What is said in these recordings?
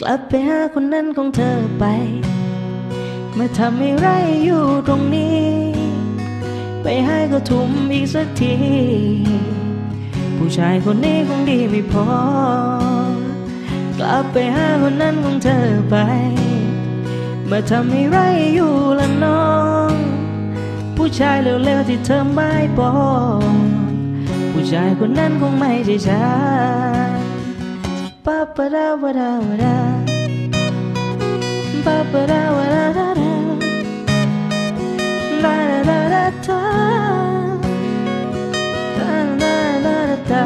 กลับไปหาคนนั้นของเธอไป มาทำให้ไรอยู่ตรงนี้ ไปให้ก็ทุ่มอีกสักที ผู้ชายคนนี้คงดีไม่พอ กลับไปหาคนนั้นของเธอไป มาทำให้ไรอยู่ละน้อง ผู้ชายเร็วๆที่เธอไม่บอก ผู้ชายคนนั้นคงไม่ใช่ฉัน ปะปะดาวะดาวะดาปะปะดาวะดาดาดาดาดาดาดาดาดาดาดา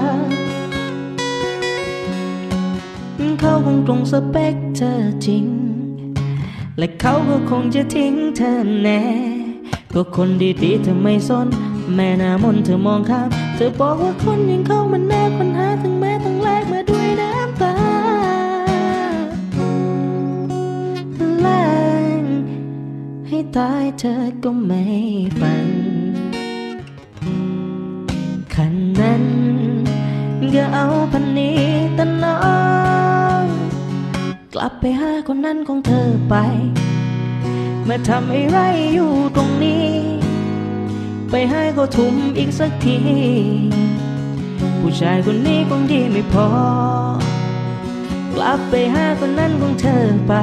เขาคงตรงสเปคเธอจริง และเขาก็คงจะทิ้งเธอแน่ก็คนดีๆเธอไม่สนแม่นามนเธอมองข้ามเธอบอกว่าคนอยังเขา ตายเธอก็ไม่ฝันคันนั้นก็เอาพันนี้แต่น้องกลับไปหาคนนั้นของเธอไป มาทำอะไรอยู่ตรงนี้ ไปให้เขาทุ่มอีกสักที ผู้ชายคนนี้คงดีไม่พอ กลับไปหาคนนั้นของเธอไป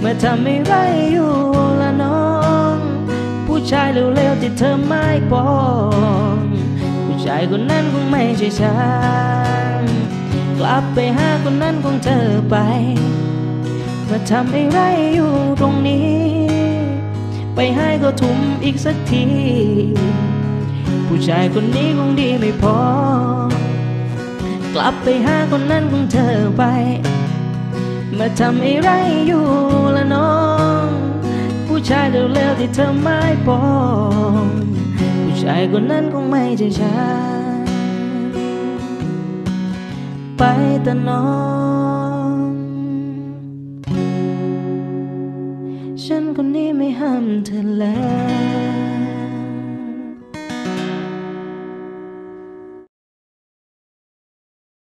เมาทำอะไรอยู่ละน้อง ผู้ชายเร็วๆที่เธอไม่บอกผู้ชายคนนั้นคงไม่ใช่ฉันกลับไปหาคนนั้นของเธอไป เมาทำอะไรอยู่ตรงนี้ ไปให้ก็ทุ่มอีกสักที ผู้ชายคนนี้คงดีไม่พอ กลับไปหาคนนั้นของเธอไป มาทำอะไรอยู่ละน้อง ผู้ชายเร็วๆที่เธอไม่บอกผู้ชายคนนั้นคงไม่ใช่ฉัน ไปแต่น้อง ฉันคนนี้ไม่ห้ามเธอแล้ว